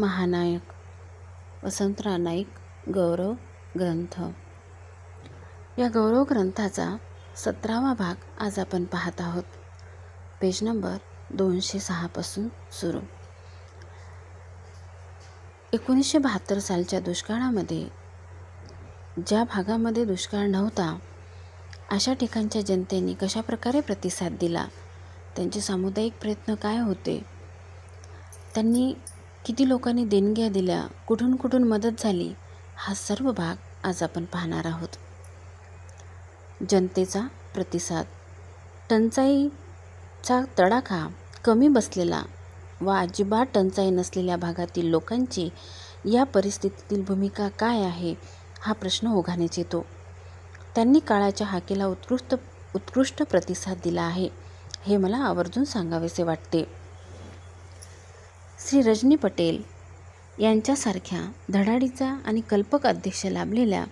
महानायक वसंतराव नाईक गौरव ग्रंथ. या गौरव ग्रंथाचा सतरावा भाग आज आपण पाहत आहोत. पेज नंबर दोनशे सहापासून सुरू. एकोणीसशे बहात्तर सालच्या दुष्काळामध्ये ज्या भागामध्ये दुष्काळ नव्हता अशा ठिकाणच्या जनतेने कशाप्रकारे प्रतिसाद दिला? त्यांचे सामुदायिक प्रयत्न काय होते? त्यांनी किती लोकांनी देणग्या दिल्या कुठून कुठून मदत झाली हा सर्व भाग आज आपण पाहणार आहोत. जनतेचा प्रतिसाद. टंचाईचा तडाखा कमी बसलेला व अजिबात टंचाई नसलेल्या भागातील लोकांची या परिस्थितीतील भूमिका काय आहे हा प्रश्न ओघानेच येतो. त्यांनी काळाच्या हाकेला उत्कृष्ट उत्कृष्ट प्रतिसाद दिला आहे हे मला आवर्जून सांगावेसे वाटते. श्री रजनी पटेल यांच्यासारख्या धडाडीचा आणि कल्पक अध्यक्ष लाभलेल्या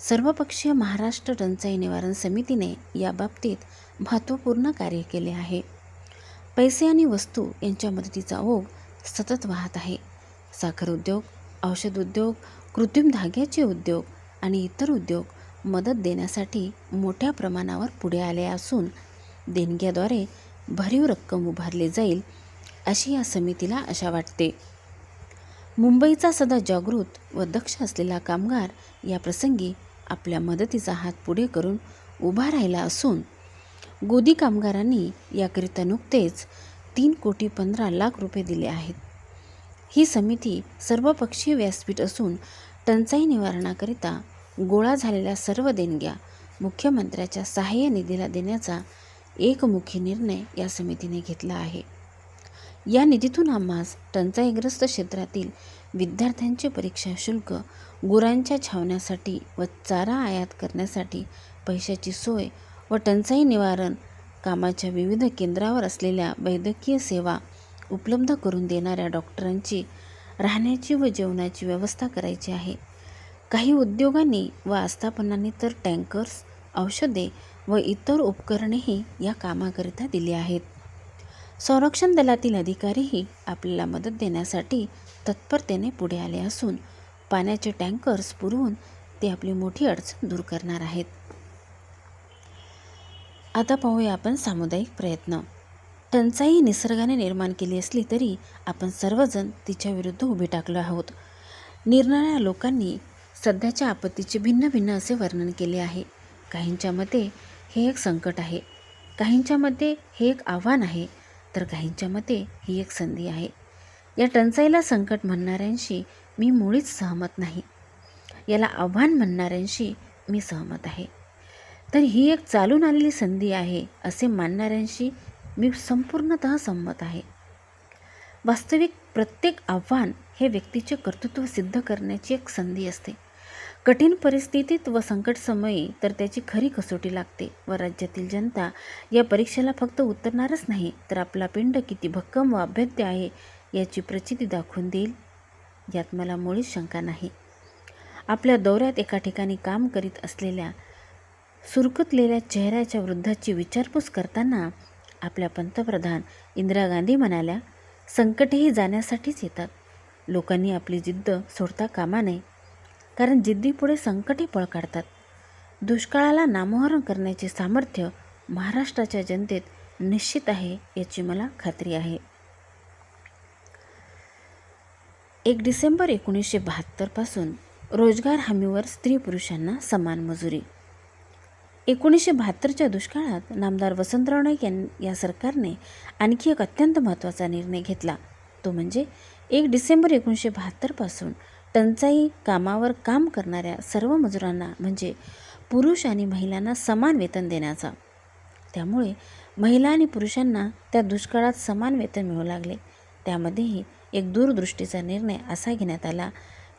सर्वपक्षीय महाराष्ट्र टंचाई निवारण समितीने या बाबतीत महत्त्वपूर्ण कार्य केले आहे. पैसे आणि वस्तू यांच्या मदतीचा ओघ सतत वाहत आहे. साखर उद्योग औषध उद्योग कृत्रिम धाग्याचे उद्योग आणि इतर उद्योग मदत देण्यासाठी मोठ्या प्रमाणावर पुढे आले असून देणग्याद्वारे भरीव रक्कम उभारली जाईल अशी या समितीला आशा वाटते. मुंबईचा सदा जागृत व दक्ष असलेला कामगार या प्रसंगी आपल्या मदतीचा हात पुढे करून उभा राहिला असून गोदी कामगारांनी याकरिता नुकतेच तीन कोटी पंधरा लाख रुपये दिले आहेत. ही समिती सर्वपक्षीय व्यासपीठ असून टंचाई निवारणाकरिता गोळा झालेल्या सर्व देणग्या मुख्यमंत्र्याच्या सहाय्य निधीला देण्याचा एकमुखी निर्णय या समितीने घेतला आहे. या निधीतून आम्हास टंचाईग्रस्त क्षेत्रातील विद्यार्थ्यांचे परीक्षा शुल्क गुरांच्या छावण्यासाठी व चारा आयात करण्यासाठी पैशाची सोय व टंचाई निवारण कामाच्या विविध केंद्रावर असलेल्या वैद्यकीय सेवा उपलब्ध करून देणाऱ्या डॉक्टरांची राहण्याची व जेवणाची व्यवस्था करायची आहे. काही उद्योगांनी व आस्थापनांनी तर टँकर्स औषधे व इतर उपकरणेही या कामाकरिता दिली आहेत. संरक्षण दलातील अधिकारीही आपल्याला मदत देण्यासाठी तत्परतेने पुढे आले असून पाण्याचे टँकर्स पुरवून ते आपली मोठी अडचण दूर करणार आहेत. आता पाहूया आपण सामुदायिक प्रयत्न. टंचाई निसर्गाने निर्माण केली असली तरी आपण सर्वजण तिच्या विरुद्ध उभे टाकलो आहोत. निरनिराळ्या लोकांनी सध्याच्या आपत्तीचे भिन्न भिन्न असे वर्णन केले आहे. काहींच्या मते हे एक संकट आहे. काहींच्या मते हे एक आव्हान आहे. तर काहींच्या मते ही एक संधी आहे. या टंचाईला संकट म्हणणाऱ्यांशी मी मुळीच सहमत नाही. याला आव्हान म्हणणाऱ्यांशी मी सहमत आहे. तर ही एक चालून आलेली संधी आहे असे मानणाऱ्यांशी मी संपूर्णतः संमत आहे. वास्तविक प्रत्येक आव्हान हे व्यक्तीचे कर्तृत्व सिद्ध करण्याची एक संधी असते. कठीण परिस्थितीत व संकटसमयी तर त्याची खरी कसोटी लागते व राज्यातील जनता या परीक्षेला फक्त उतरणारच नाही तर आपला पिंड किती भक्कम व अभेद्य आहे याची प्रचिती दाखवून देईल. यात मला मुळीच शंका नाही. आपल्या दौऱ्यात एका ठिकाणी काम करीत असलेल्या सुरकुतलेल्या चेहऱ्याच्या वृद्धाची विचारपूस करताना आपल्या पंतप्रधान इंदिरा गांधी म्हणाल्या संकटेही जाण्यासाठीच येतात. लोकांनी आपली जिद्द सोडता कामा नये. कारण जिद्दीपुढे संकटे पळ काढतात दुष्काळाला नामोहरण करण्याचे सामर्थ्य महाराष्ट्राच्या जनतेत निश्चित आहे याची मला खात्री आहे. एक डिसेंबर एकोणीसशे बहात्तरपासून रोजगार हमीवर स्त्री पुरुषांना समान मजुरी. एकोणीसशे बहात्तरच्या दुष्काळात नामदार वसंतराव नाईक या सरकारने आणखी एक अत्यंत महत्त्वाचा निर्णय घेतला. तो म्हणजे एक डिसेंबर एकोणीसशे बहात्तरपासून टंचाई कामावर काम करणाऱ्या सर्व मजुरांना म्हणजे पुरुष आणि महिलांना समान वेतन देण्याचा. त्यामुळे महिला आणि पुरुषांना त्या दुष्काळात समान वेतन मिळू लागले. त्यामध्येही एक दूरदृष्टीचा निर्णय असा घेण्यात आला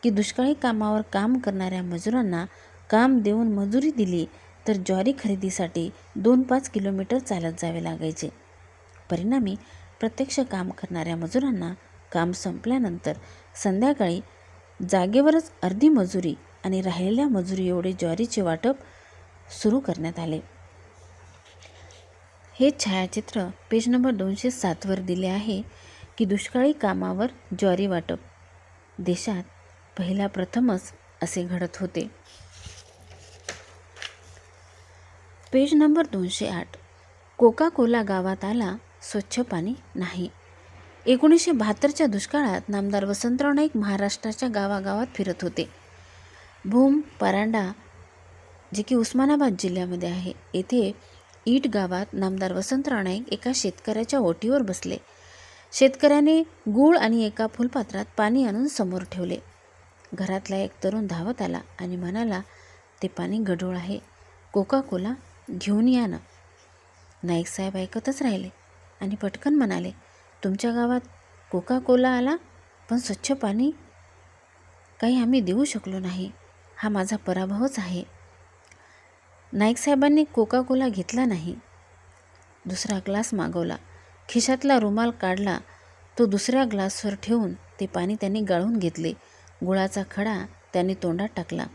की दुष्काळी कामावर काम करणाऱ्या मजुरांना काम देऊन मजुरी दिली तर ज्वारी खरेदीसाठी दोन पाच किलोमीटर चालत जावे लागायचे. परिणामी प्रत्यक्ष काम करणाऱ्या मजुरांना काम संपल्यानंतर संध्याकाळी जागेवरच अर्धी मजुरी आणि राहिलेल्या मजुरी एवढे ज्वारीचे वाटप सुरू करण्यात आले. हे छायाचित्र पेज नंबर दोनशे सातवर दिले आहे की दुष्काळी कामावर ज्वारी वाटप. देशात पहिला प्रथमच असे घडत होते. पेज नंबर दोनशे आठ. कोका कोला गावात आला स्वच्छ पाणी नाही. एकोणीसशे बहात्तरच्या दुष्काळात नामदार वसंतराव नाईक महाराष्ट्राच्या गावागावात फिरत होते. भूम परांडा जे की उस्मानाबाद जिल्ह्यामध्ये आहे येथे ईट गावात नामदार वसंतराव नाईक एका शेतकऱ्याच्या ओटीवर बसले. शेतकऱ्याने गूळ आणि एका फुलपात्रात पाणी आणून समोर ठेवले. घरातला एक तरुण धावत आला आणि म्हणाला ते पाणी गढूळ आहे. कोका कोला घेऊन या ना. नाईक साहेब ऐकतच राहिले आणि पटकन म्हणाले तुमच्या गावात कोका कोला आला? पण स्वच्छ पाणी? काही आम्ही देऊ शकलो नाही. हा माझा पराभवच आहे. नाईक साहेबांनी कोका कोला घेतला नाही. दुसरा ग्लास मागवला. खिशातला रुमाल काढला. तो दुसऱ्या ग्लासवर ठेवून ते पाणी त्यांनी गाळून घेतले. गुळाचा खडा त्यांनी तोंडात टाकला.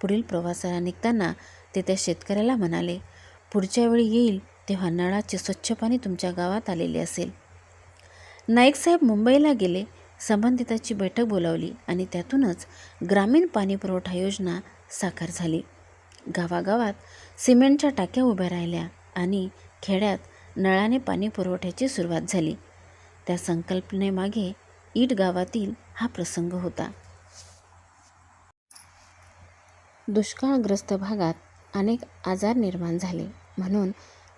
पुढील प्रवासाला निघताना ते त्या शेतकऱ्याला म्हणाले पुढच्या वेळी येईल तेव्हा नळाचे स्वच्छ पाणी तुमच्या गावात आलेले असेल. नाईक साहेब मुंबईला गेले संबंधिताची बैठक बोलावली आणि त्यातूनच ग्रामीण पाणी पुरवठा योजना साकार झाली. गावागावात सिमेंटच्या टाक्या उभ्या राहिल्या आणि खेड्यात नळाने पाणी पुरवठ्याची सुरुवात झाली. त्या संकल्पनेमागे ईट गावातील हा प्रसंग होता. दुष्काळग्रस्त भागात अनेक आजार निर्माण झाले म्हणून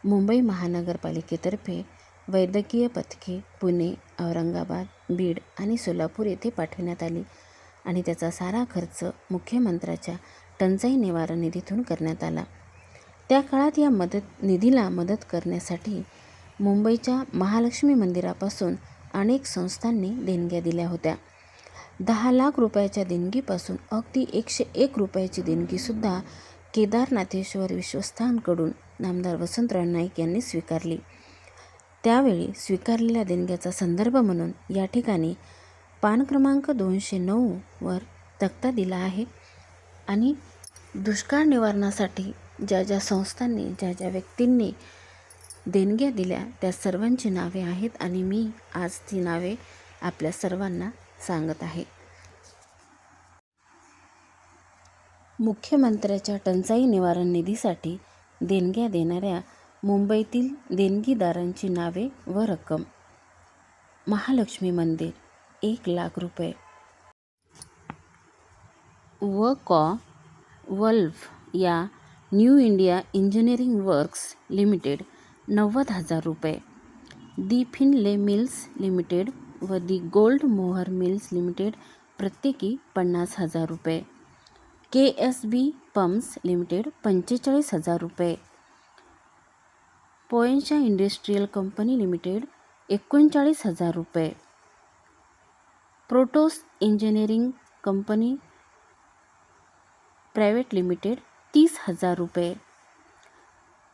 मुंबई महानगरपालिकेतर्फे वैद्यकीय पथके पुणे औरंगाबाद बीड आणि सोलापूर येथे पाठविण्यात आली आणि त्याचा सारा खर्च मुख्यमंत्र्याच्या टंचाई निवारण निधीतून करण्यात आला. त्या काळात या मदत निधीला मदत करण्यासाठी मुंबईच्या महालक्ष्मी मंदिरापासून अनेक संस्थांनी देणग्या दिल्या होत्या. दहा लाख रुपयाच्या देणगीपासून अगदी एकशे एक रुपयाची देणगीसुद्धा केदारनाथेश्वर विश्वस्थांकडून नामदार वसंतराव नाईक यांनी स्वीकारली. त्यावेळी स्वीकारलेल्या देणग्याचा संदर्भ म्हणून या ठिकाणी पान क्रमांक दोनशे नऊवर तक्ता दिला आहे. आणि दुष्काळ निवारणासाठी ज्या ज्या संस्थांनी ज्या ज्या व्यक्तींनी देणग्या दिल्या त्या सर्वांची नावे आहेत आणि मी आज ती नावे आपल्या सर्वांना सांगत आहे. मुख्यमंत्र्याच्या टंचाई निवारण निधीसाठी देणग्या देणाऱ्या मुंबईतील देणगीदारांची नावे व रक्कम. महालक्ष्मी मंदिर एक लाख रुपये. व कॉ. वल्फ या new India engineering works limited नव्वद हजार रुपये. दी फिनले मिल्स लिमिटेड व the gold Mohur mills limited प्रत्येकी पन्नास हजार रुपये. K S B pumps limited पंचेचाळीस हजार रुपये. पोएंशा इंडस्ट्रीयल कंपनी लिमिटेड एकोणचाळीस हजार रुपये. Protos engineering company private limited तीस हजार रुपये.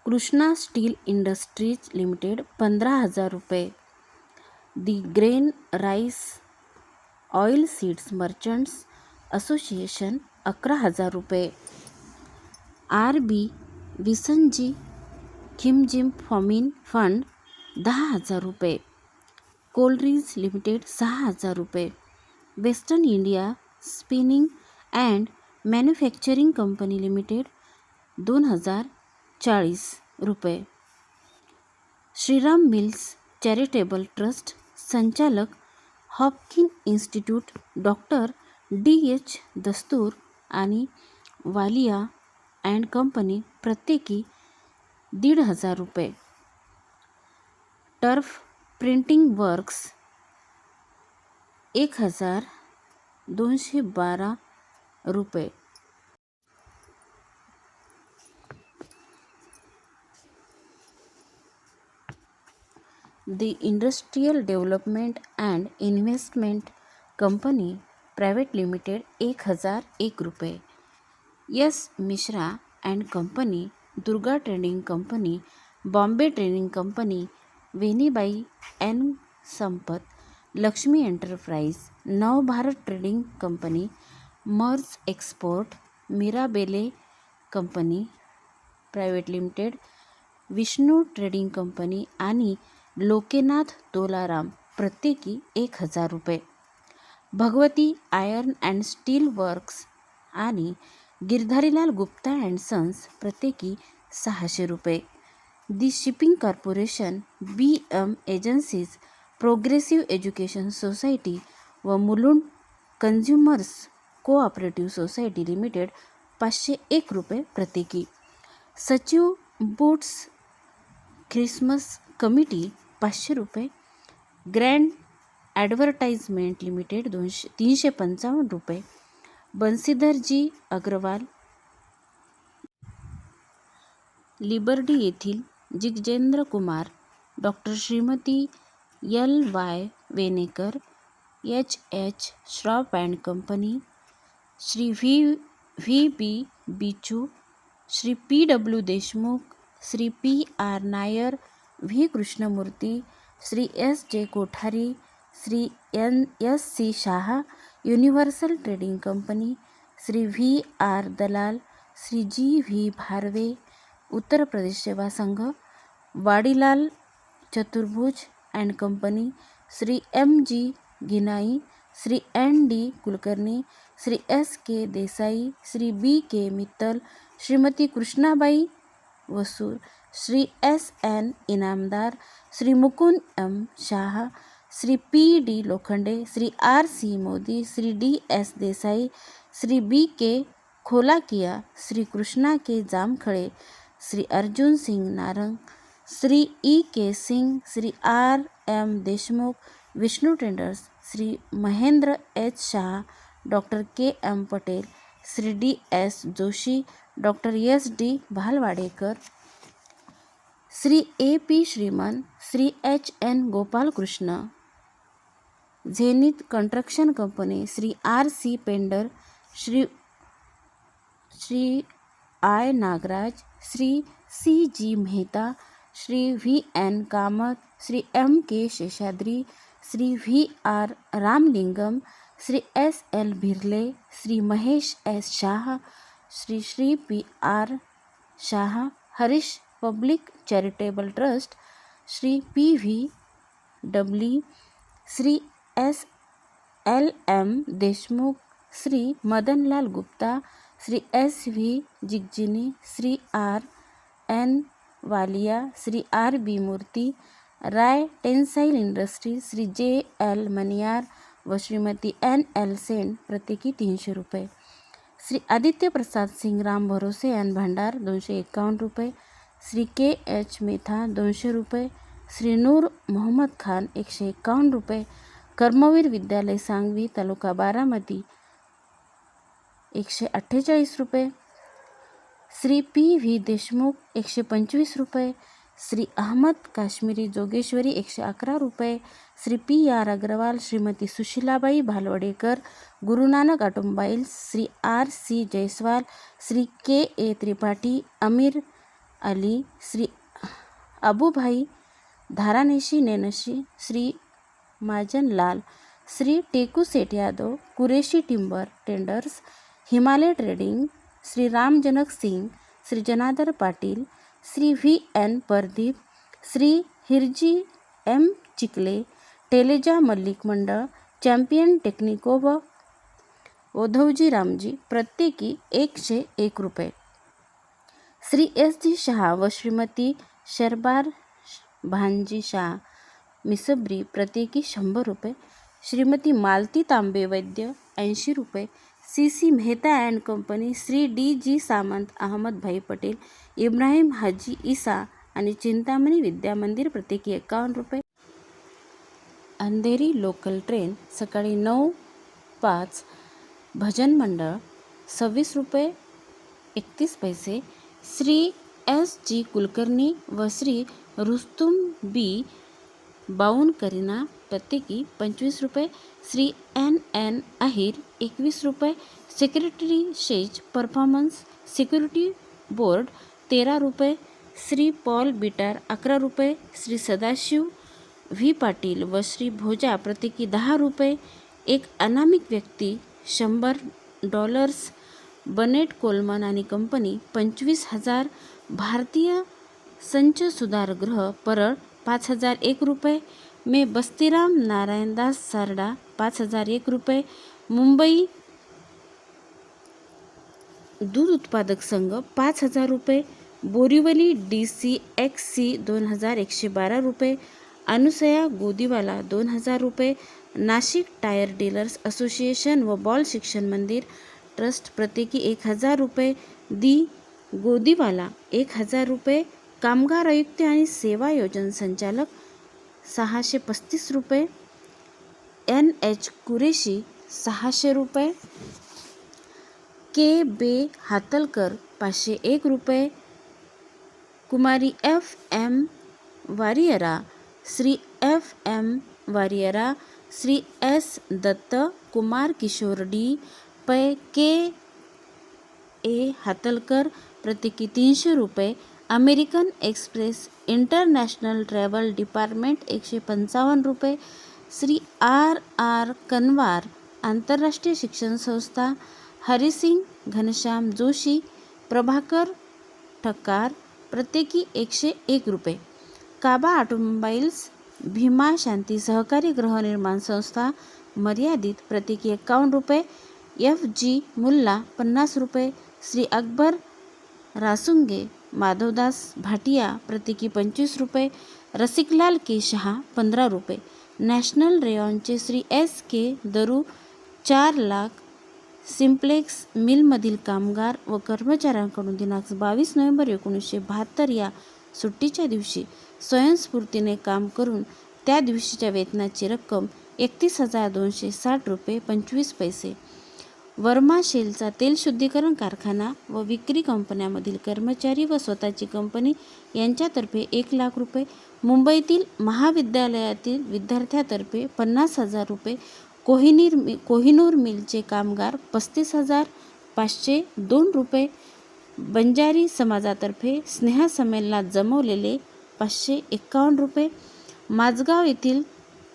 कृष्णा स्टील इंडस्ट्रीज लिमिटेड पंधरा हजार रुपये. The grain rice oil seeds merchants association अकरा हजार रुपये. आर बी विसनजी खिमजिम फॉमिन फंड दहा हजार रुपये. कोल्ड्रिंक्स लिमिटेड सहा हजार रुपये. Western India spinning and manufacturing company limited दोन हजार चाळीस रुपये. श्रीराम मिल्स चॅरिटेबल ट्रस्ट संचालक Haffkine institute doctor D H Dastur आणि वालिया अँड कंपनी प्रत्येकी दीड हजार रुपये. टर्फ प्रिंटिंग वर्क्स एक हजार दोनशे बारा रुपये. The industrial development and investment company private limited एक हजार एक रुपये. S Mishra and company Durga trading company Bombay trading company Venibai N Sampat Lakshmi enterprise Navbharat trading company merge export Mirabelle company private limited Vishnu trading company आणि लोकेनाथ तोलाराम प्रत्येकी एक हजार रुपये. Bhagwati iron and steel works आणि Girdharilal Gupta and sons प्रत्येकी सहाशे रुपये. The shipping corporation B M agencies progressive education society व Mulund consumers cooperative society limited पाचशे एक रुपये प्रत्येकी. सचिव बूट्स ख्रिसमस कमिटी पाचशे रुपये. ग्रँड ॲडव्हर्टाइजमेंट लिमिटेड दोनशे तीनशे पंचावन्न रुपये. बन्सीधरजी अग्रवाल. लिबर्डी येथील Jigjendra Kumar doctor Shrimati L Y. Venekar H. H. Shroff and company, Shri V. V. B Bichu, Shri P. W. Deshmukh, Shri P. R. Nair, V. Krishnamurthy, Shri S. J. Kothari, Shri N. S. C. Shah universal trading company Shri V R Dalal Shri G V भारवे Uttar Pradesh Seva Sangh Vadilal Chaturbhuj and company Shri M G Ginai Shri N D Kulkarni Shri S K Desai Shri B K Mittal Shrimati Krishnabai Vasur Shri S N Inamdar Shri Mukund M Shah Shri P D Lokhande Shri R C Modi Shri D S Desai Shri B K Kholakia Shri Krishna K Jamkhale Shri Arjun Singh Narang Shri E K Singh Shri R M Deshmukh Vishnu tenders Shri Mahendra H Shah doctor K M Patel Shri D S Joshi doctor S D Bhalwadekar Shri A P Shriman Shri H N Gopalakrishna Zenith construction company Shri R C Pender Shri Shri I Nagaraj Shri C G Mehta Shri V N Kamath Shri M K Seshadri Shri V R Ramalingam Shri S L Bhirle Shri Mahesh S Shah Shri Shri P R Shah Harish public charitable trust Shri P V W Shri S L M Deshmukh, Shri Madanlal Gupta, Shri S V Jigjini, Shri R N Walia, Shri R B Murthy, Rai tensile industry, Shri J L Maniyar व Shrimati N L Sen, प्रत्येकी तीनशे रुपये. श्री आदित्य प्रसाद सिंग राम भरोसे and भांडार, दोनशे एकावन्न रुपये. श्री के H मेथा दोनशे रुपये. श्री नूर मोहम्मद खान, एकशे एकावन्न रुपये. कर्मवीर विद्यालय सांगवी तालुका बारामती. एकशे अठ्ठेचाळीस रुपये. श्री पी व्ही देशमुख एकशे पंचवीस रुपये. श्री अहमद काश्मीरी जोगेश्वरी एकशे अकरा रुपये. Shri P R Agarwal Shrimati Sushilabai Bhalwadekar Gurunanak automobiles Shri R C Jaiswal Shri K A Tripathi Amir Ali. Shri Abubhai Dharaneshi Nenshi. Shri Majanlal Shri Teku Seth Yadav Qureshi timber tenders Himalaya trading Shri Ramjanak Singh Shri Janardar Patil Shri V N Pardeep Shri Hirji M Chikle Teleja Mallik Mandal champion Technico व ओधवजी रामजी प्रत्येकी एकशे एक रुपये. Shri S G Shah व श्रीमती शरबार भानजी शाह मिसब्री प्रत्येकी शंभर रुपये. श्रीमती मालती तांबे वैद्य ऐंशी रुपये. C C Mehta and company Shri D G Samant Ahmadbhai Patel Ibrahim Haji Isa आणि चिंतामणी विद्यामंदिर प्रत्येकी एकावन्न रुपये. अंधेरी लोकल ट्रेन सकाळी नऊ पाच भजन मंडळ सव्वीस रुपये एकतीस पैसे. श्री एस जी कुलकर्णी व श्री रुस्तुम बी बाऊन करीना प्रत्येकी पंचवीस रुपये श्री एन एन अहिर एकवीस रुपये सेक्रेटरी शेज परफॉर्मन्स सिक्युरिटी बोर्ड तेरा रुपये श्री पॉल बिटार अकरा रुपये श्री सदाशिव व्ही पाटील व श्री भोजा प्रत्येकी दहा रुपये एक अनामिक व्यक्ती शंभर डॉलर्स बनेट कोलमन आणि कंपनी पंचवीस हजार भारतीय संच सुधारगृह परळ पाच हज़ार एक रुपये. में बस्तीराम नारायणदास सारडा पाच हज़ार एक रुपये. मुंबई दूध उत्पादक संघ पाच हज़ार रुपये. Borivali D C X C दोन हज़ार एकशे बारा रुपये. अनुसया गोदीवाला दोन हज़ार रुपये. नाशिक टायर डीलर्स असोसिएशन व बॉल शिक्षण मंदिर ट्रस्ट प्रत्येकी एक हज़ार रुपये. दी गोदीवाला एक हज़ार रुपये. कामगार आयुक्त आणि सेवा योजना संचालक सहाशे पस्तीस रुपये. एन एच कुरेशी सहाशे रुपये. के बे हातलकर पाचशे एक रुपये. Kumari F M Warriyara Shri F M Warriyara Shri S Datta Kumar Kishor D Pai K A Hatalkar प्रत्येकी तीनशे रुपये. American express international travel department एकशे पंचावन्न रुपये श्री आर आर कनवार आंतरराष्ट्रीय शिक्षण संस्था हरिसिंग घनश्याम जोशी प्रभाकर ठक्कार प्रत्येकी एकशे एक रुपये. काबा ऑटोमोबाईल्स भीमा शांती सहकारी गृहनिर्माण संस्था मर्यादित प्रत्येकी एकावन्न रुपये. एफ जी मुल्ला पन्नास रुपये. श्री अकबर रासुंगे माधवदास भाटिया प्रत्येकी पंचवीस रुपये रसिकलाल के शहा पंधरा रुपये नॅशनल रेयॉनचे श्री एस के दरू चार लाख सिम्प्लेक्स मिलमधील कामगार व कर्मचाऱ्यांकडून दिनांक बावीस नोव्हेंबर एकोणीसशे बहात्तर या सुट्टीच्या दिवशी स्वयंस्फूर्तीने काम करून त्या दिवशीच्या वेतनाची रक्कम एकतीस हजार दोनशे साठ रुपये पंचवीस पैसे वर्मा शेलचा तेल शुद्धीकरण कारखाना व विक्री कंपन्यामधील कर्मचारी व स्वतःची कंपनी यांच्यातर्फे एक लाख रुपये मुंबईतील महाविद्यालयातील विद्यार्थ्यातर्फे पन्नास हजार रुपये कोहिनीर मि कोहिनूर मिलचे कामगार पस्तीस हजार पाचशे दोन रुपये बंजारी समाजातर्फे स्नेहसंमेलनात जमवलेले पाचशे एक्कावन्न रुपये माझगाव येथील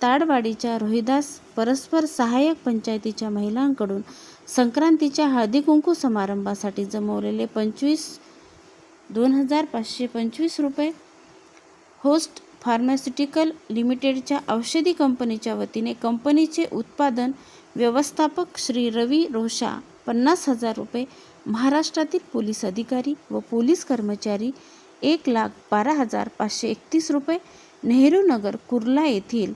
ताडवाडीच्या रोहिदास परस्पर सहाय्यक पंचायतीच्या महिलांकडून संक्रांतीच्या हळदी कुंकू समारंभासाठी जमवलेले पंचवीस दोन हजार पाचशे पंचवीस रुपये. होस्ट फार्मास्युटिकल लिमिटेडच्या औषधी कंपनीच्या वतीने कंपनीचे उत्पादन व्यवस्थापक श्री रवी रोषा पन्नास हजार रुपये महाराष्ट्रातील पोलीस अधिकारी व पोलीस कर्मचारी एक लाख बारा हजार पाचशे एकतीस रुपये नेहरू नगर कुर्ला येथील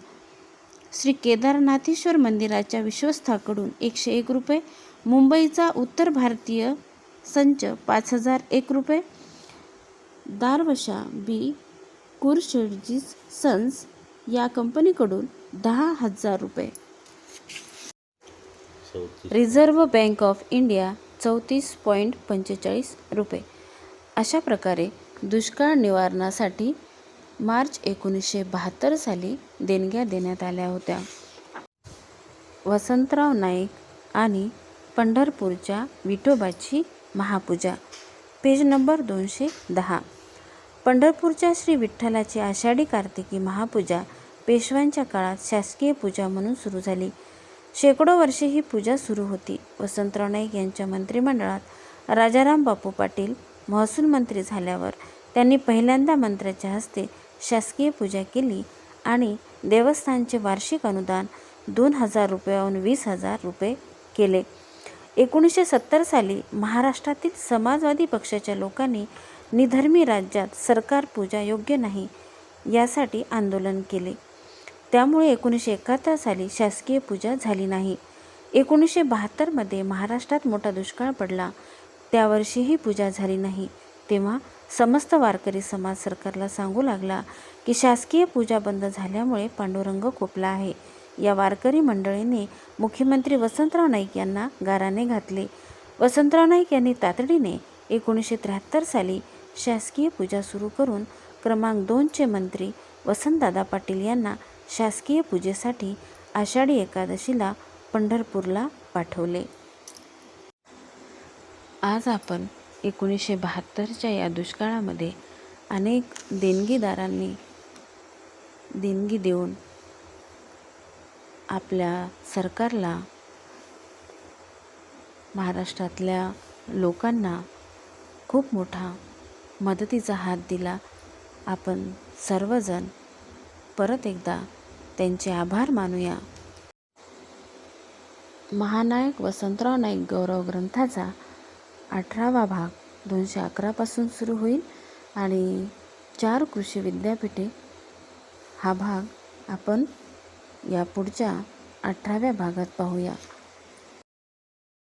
श्री केदारनाथेश्वर मंदिराच्या विश्वस्ताकडून एकशे एक रुपये मुंबईचा उत्तर भारतीय संच पाच हजार एक रुपये दारवशा बी कुरशेडजीज सन्स या कंपनीकडून दहा हजार रुपये. रिझर्व्ह बँक ऑफ इंडिया चौतीस पॉईंट पंचेचाळीस रुपये. अशा प्रकारे दुष्काळ निवारणासाठी मार्च एकोणीसशे बहात्तर साली देणग्या देण्यात आल्या होत्या. वसंतराव नाईक आणि पंढरपूरच्या विठोबाची महापूजा. पेज नंबर दोनशे दहा. पंढरपूरच्या श्री विठ्ठलाची आषाढी कार्तिकी महापूजा पेशव्यांच्या काळात शासकीय पूजा म्हणून सुरू झाली. शेकडो वर्षे ही पूजा सुरू होती. वसंतराव नाईक यांच्या मंत्रिमंडळात राजाराम बापू पाटील महसूल मंत्री झाल्यावर त्यांनी पहिल्यांदा मंत्र्याच्या हस्ते शासकीय पूजा केली आणि देवस्थानचे वार्षिक अनुदान दोन हजार रुपयाहून वीस हजार रुपये केले. एकोणीसशे सत्तर साली महाराष्ट्रातील समाजवादी पक्षाच्या लोकांनी निधर्मी राज्यात सरकार पूजा योग्य नाही यासाठी आंदोलन केले. त्यामुळे एकोणीसशे एकाहत्तर साली शासकीय पूजा झाली नाही. एकोणीसशे बहात्तरमध्ये महाराष्ट्रात मोठा दुष्काळ पडला. त्यावर्षी ही पूजा झाली नाही. तेव्हा समस्त वारकरी समाज सरकारला सांगू लागला की शासकीय पूजा बंद झाल्यामुळे पांडुरंग कोपला आहे. या वारकरी मंडळीने मुख्यमंत्री वसंतराव नाईक यांना गाराने घातले. वसंतराव नाईक यांनी तातडीने एकोणीसशे त्र्याहत्तर साली शासकीय पूजा सुरू करून क्रमांक दोनचे मंत्री वसंतदादा पाटील यांना शासकीय पूजेसाठी आषाढी एकादशीला पंढरपूरला पाठवले. आज आपण एकोणीसशे बहात्तरच्या या दुष्काळामध्ये अनेक देणगीदारांनी देणगी देऊन आपल्या सरकारला महाराष्ट्रातल्या लोकांना खूप मोठा मदतीचा हात दिला. आपण सर्वजण परत एकदा त्यांचे आभार मानूया. महानायक वसंतराव नाईक गौरव ग्रंथाचा अठरावा भाग दोनशे अकरापासून सुरू होईल आणि चार कृषी विद्यापीठे. हा भाग आपण या पुढच्या अठराव्या भागात पाहूया.